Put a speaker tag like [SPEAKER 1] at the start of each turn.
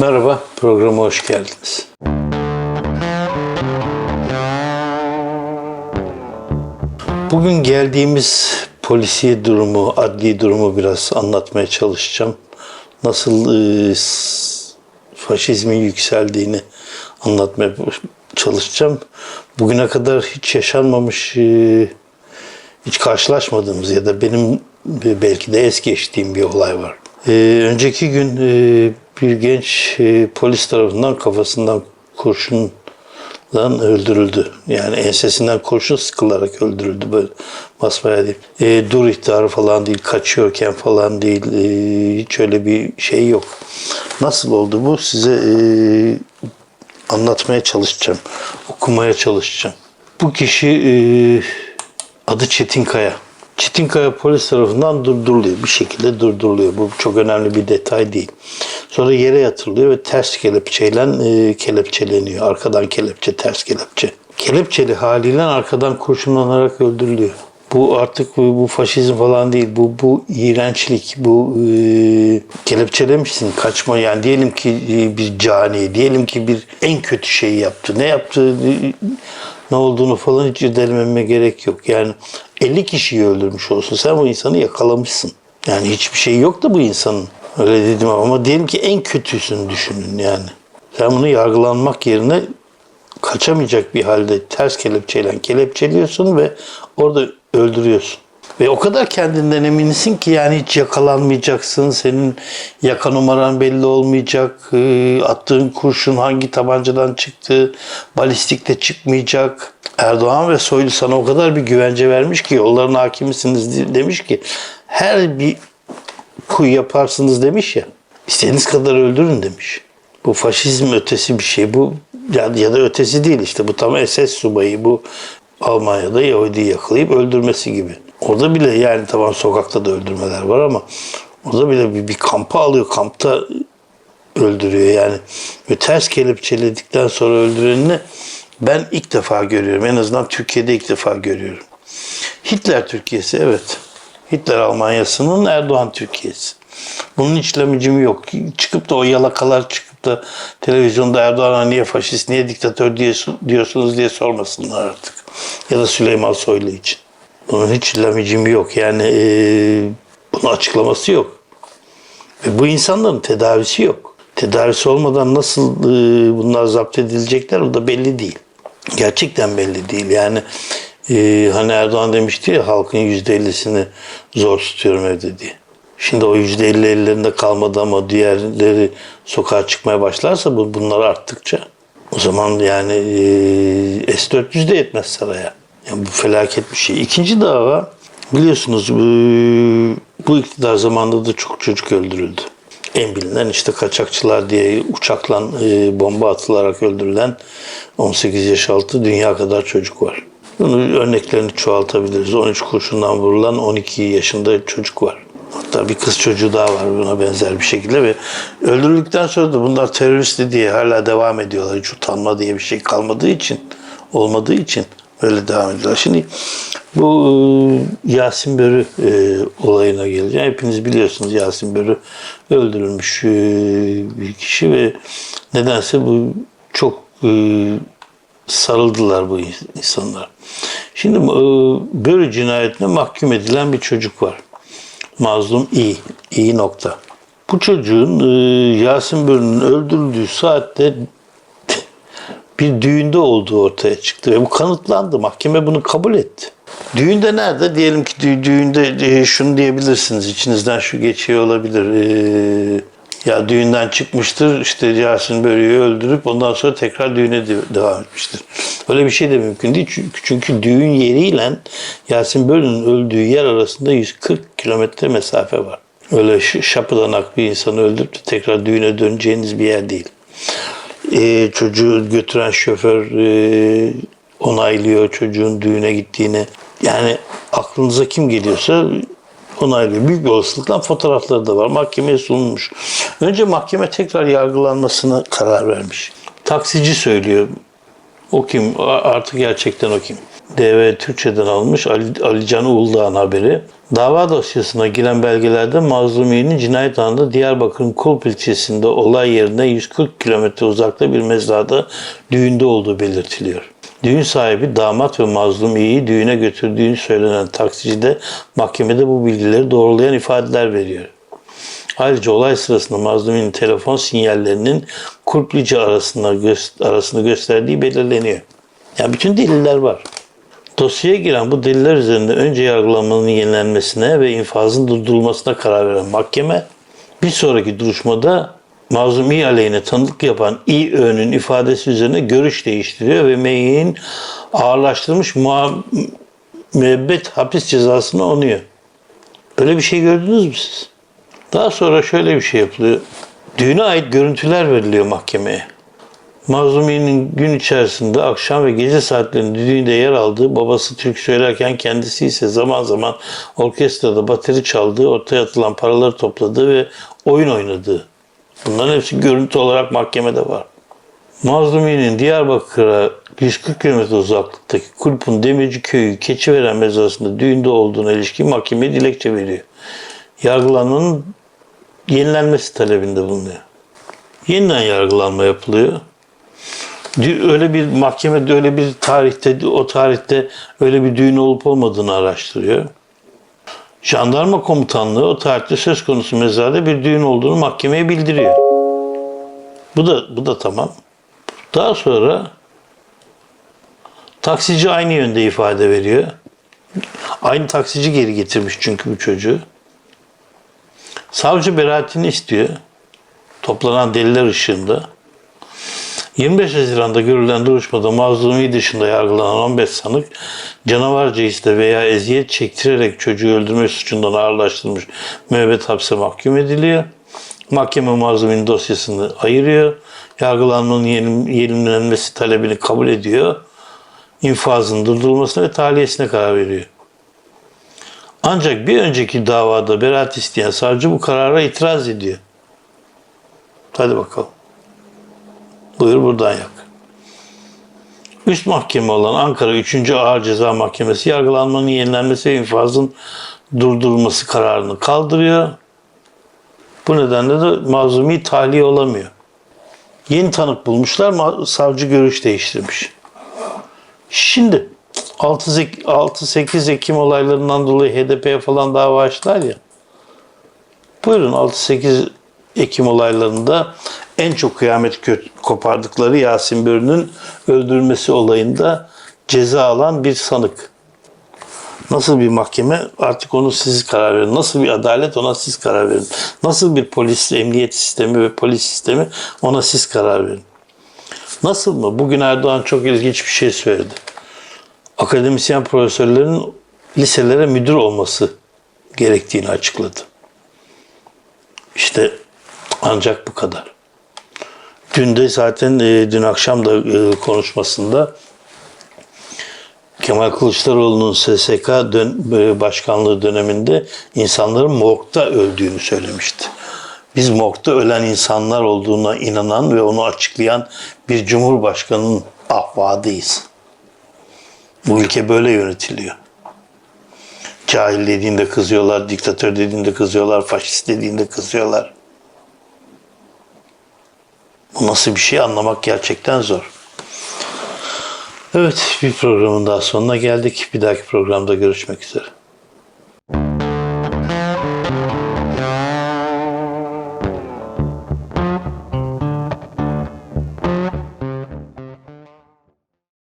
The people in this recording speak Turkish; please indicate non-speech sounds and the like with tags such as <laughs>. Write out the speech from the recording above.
[SPEAKER 1] Merhaba, programa hoş geldiniz. Bugün geldiğimiz polisiye durumu, adli durumu biraz anlatmaya çalışacağım. Nasıl e, faşizmin yükseldiğini anlatmaya çalışacağım. Bugüne kadar hiç yaşanmamış, e, hiç karşılaşmadığımız ya da benim e, belki de es geçtiğim bir olay var. E, önceki gün e, bir genç e, polis tarafından kafasından kurşunla öldürüldü. Yani ensesinden kurşun sıkılarak öldürüldü böyle basmaya değil. E, dur ihtarı falan değil, kaçıyorken falan değil. E, hiç öyle bir şey yok. Nasıl oldu bu? Size e, anlatmaya çalışacağım. Okumaya çalışacağım. Bu kişi e, adı Çetinkaya. Çetinkaya polis tarafından durduruluyor. Bir şekilde durduruluyor. Bu çok önemli bir detay değil. Sonra yere yatırılıyor ve ters kelepçeyle e, kelepçeleniyor. Arkadan kelepçe, ters kelepçe. Kelepçeli haliyle arkadan kurşunlanarak öldürülüyor. Bu artık bu, bu faşizm falan değil. Bu bu iğrençlik. Bu e, kelepçelemişsin kaçma yani diyelim ki e, bir cani, diyelim ki bir en kötü şeyi yaptı. Ne yaptı? e, ne olduğunu falan hiç irdelememe gerek yok. Yani 50 kişiyi öldürmüş olsun. Sen bu insanı yakalamışsın. Yani hiçbir şey yok da bu insanın. Öyle dedim ama diyelim ki en kötüsünü düşünün yani. Sen bunu yargılanmak yerine kaçamayacak bir halde ters kelepçeyle kelepçeliyorsun ve orada öldürüyorsun. Ve o kadar kendinden eminsin ki yani hiç yakalanmayacaksın. Senin yaka numaran belli olmayacak. e, Attığın kurşun hangi tabancadan çıktı. Balistikte çıkmayacak. Erdoğan ve Soylu sana o kadar bir güvence vermiş ki yolların hakimisiniz demiş ki her bir kuyu yaparsınız demiş ya. İstediğiniz kadar öldürün demiş. Bu faşizm ötesi bir şey. Bu ya, ya da ötesi değil işte. Bu tam SS subayı. Bu Almanya'da Yahudi yakalayıp öldürmesi gibi. Orada bile yani tamam sokakta da öldürmeler var ama orada bile bir, bir kampa alıyor. Kampta öldürüyor yani. Ve ters kelepçeledikten sonra öldürenini ben ilk defa görüyorum. En azından Türkiye'de ilk defa görüyorum. Hitler Türkiye'si evet. Hitler Almanya'sının Erdoğan Türkiye'si. Bunun hiç lamicimi yok. Çıkıp da o yalakalar çıkıp da televizyonda Erdoğan'a niye faşist, niye diktatör diye, diyorsunuz diye sormasınlar artık. Ya da Süleyman Soylu için. Bunun hiç lamicimi yok. Yani eee bunun açıklaması yok. Ve bu insanların tedavisi yok. Tedavisi olmadan nasıl e, bunlar zapt edilecekler o da belli değil. Gerçekten belli değil. Yani e, hani Erdoğan demişti ya halkın yüzde ellisini zor tutuyorum evde diye. Şimdi o yüzde elli ellerinde kalmadı ama diğerleri sokağa çıkmaya başlarsa bu bunlar arttıkça o zaman yani e, S-400 de yetmez saraya. Yani bu felaket bir şey. İkinci dava biliyorsunuz bu, bu iktidar zamanında da çok çocuk öldürüldü. En bilinen işte kaçakçılar diye uçakla e, bomba atılarak öldürülen 18 yaş altı dünya kadar çocuk var. Bunun örneklerini çoğaltabiliriz. 13 kurşundan vurulan 12 yaşında çocuk var. Hatta bir kız çocuğu daha var buna benzer bir şekilde ve öldürüldükten sonra da bunlar teröristi diye hala devam ediyorlar. Hiç utanma diye bir şey kalmadığı için, olmadığı için öyle devam ediyorlar. Şimdi bu e, Yasin Börü e, olayına geleceğim. Hepiniz biliyorsunuz Yasin Börü öldürülmüş e, bir kişi ve nedense bu çok e, sarıldılar bu insanlar. Şimdi e, Börü cinayetine mahkum edilen bir çocuk var. Mazlum İ. İ nokta. Bu çocuğun e, Yasin Börü'nün öldürüldüğü saatte <laughs> bir düğünde olduğu ortaya çıktı ve bu kanıtlandı. Mahkeme bunu kabul etti. Düğünde nerede? Diyelim ki dü- düğünde e, şunu diyebilirsiniz. İçinizden şu geçiyor olabilir. E, ya düğünden çıkmıştır işte Yasin Börü'yü öldürüp ondan sonra tekrar düğüne de- devam etmiştir. Öyle bir şey de mümkün değil. Çünkü, çünkü düğün yeriyle Yasin Börü'nün öldüğü yer arasında 140 kilometre mesafe var. Öyle şapıdanak bir insanı öldürüp de tekrar düğüne döneceğiniz bir yer değil e, çocuğu götüren şoför e, onaylıyor çocuğun düğüne gittiğini. Yani aklınıza kim geliyorsa onaylıyor. Büyük bir olasılıkla fotoğrafları da var. Mahkemeye sunulmuş. Önce mahkeme tekrar yargılanmasına karar vermiş. Taksici söylüyor. O kim? Artık gerçekten o kim? DV Türkçe'den almış Ali, Ali Can Uludağ'ın haberi. Dava dosyasına giren belgelerde mazlumiyenin cinayet anında Diyarbakır'ın Kulp ilçesinde olay yerine 140 kilometre uzakta bir mezrada düğünde olduğu belirtiliyor. Düğün sahibi damat ve mazlumiyeyi düğüne götürdüğünü söylenen taksici de mahkemede bu bilgileri doğrulayan ifadeler veriyor. Ayrıca olay sırasında mazlumin telefon sinyallerinin Kurplice arasında arasını gösterdiği belirleniyor. Yani bütün deliller var. Dosyaya giren bu deliller üzerinde önce yargılamanın yenilenmesine ve infazın durdurulmasına karar veren mahkeme bir sonraki duruşmada mazlum İ aleyhine tanıklık yapan İÖ'nün ifadesi üzerine görüş değiştiriyor ve Mey'in ağırlaştırılmış müebbet hapis cezasını onuyor. Böyle bir şey gördünüz mü siz? Daha sonra şöyle bir şey yapılıyor. Düğüne ait görüntüler veriliyor mahkemeye. Mazlumi'nin gün içerisinde akşam ve gece saatlerinde düğünde yer aldığı, babası türkü söylerken kendisi ise zaman zaman orkestrada bateri çaldığı, ortaya atılan paraları topladığı ve oyun oynadığı. Bunların hepsi görüntü olarak mahkemede var. Mazlumi'nin Diyarbakır'a 140 km uzaklıktaki Kulp'un Demirci Köyü Keçiveren mezrasında düğünde olduğuna ilişkin mahkemeye dilekçe veriyor. Yargılanmanın yenilenmesi talebinde bulunuyor. Yeniden yargılanma yapılıyor. Öyle bir mahkemede öyle bir tarihte o tarihte öyle bir düğün olup olmadığını araştırıyor. Jandarma komutanlığı o tarihte söz konusu mezarda bir düğün olduğunu mahkemeye bildiriyor. Bu da bu da tamam. Daha sonra taksici aynı yönde ifade veriyor. Aynı taksici geri getirmiş çünkü bu çocuğu. Savcı beraatini istiyor. Toplanan deliller ışığında. 25 Haziran'da görülen duruşmada mazlumi dışında yargılanan 15 sanık canavarca iste veya eziyet çektirerek çocuğu öldürme suçundan ağırlaştırılmış müebbet hapse mahkum ediliyor. Mahkeme mazlumin dosyasını ayırıyor. Yargılanmanın yenilenmesi talebini kabul ediyor. İnfazın durdurulmasına ve tahliyesine karar veriyor. Ancak bir önceki davada beraat isteyen savcı bu karara itiraz ediyor. Hadi bakalım. Buyur buradan yak. Üst mahkeme olan Ankara 3. Ağır Ceza Mahkemesi yargılanmanın yenilenmesi ve infazın durdurulması kararını kaldırıyor. Bu nedenle de mazlumi tahliye olamıyor. Yeni tanık bulmuşlar, savcı görüş değiştirmiş. Şimdi 6-8 Ekim olaylarından dolayı HDP'ye falan dava açtılar ya. Buyurun 6-8 Ekim olaylarında en çok kıyamet kopardıkları Yasin Börü'nün öldürülmesi olayında ceza alan bir sanık. Nasıl bir mahkeme artık onu siz karar verin. Nasıl bir adalet ona siz karar verin. Nasıl bir polis, emniyet sistemi ve polis sistemi ona siz karar verin. Nasıl mı? Bugün Erdoğan çok ilginç bir şey söyledi. Akademisyen profesörlerin liselere müdür olması gerektiğini açıkladı. İşte ancak bu kadar. Dün de zaten e, dün akşam da e, konuşmasında Kemal Kılıçdaroğlu'nun SSK dön, e, başkanlığı döneminde insanların morgda öldüğünü söylemişti. Biz morgda ölen insanlar olduğuna inanan ve onu açıklayan bir cumhurbaşkanının ahvadıyız. Bu ülke böyle yönetiliyor. Cahil dediğinde kızıyorlar, diktatör dediğinde kızıyorlar, faşist dediğinde kızıyorlar. Bu nasıl bir şey anlamak gerçekten zor. Evet, bir programın daha sonuna geldik. Bir dahaki programda görüşmek üzere.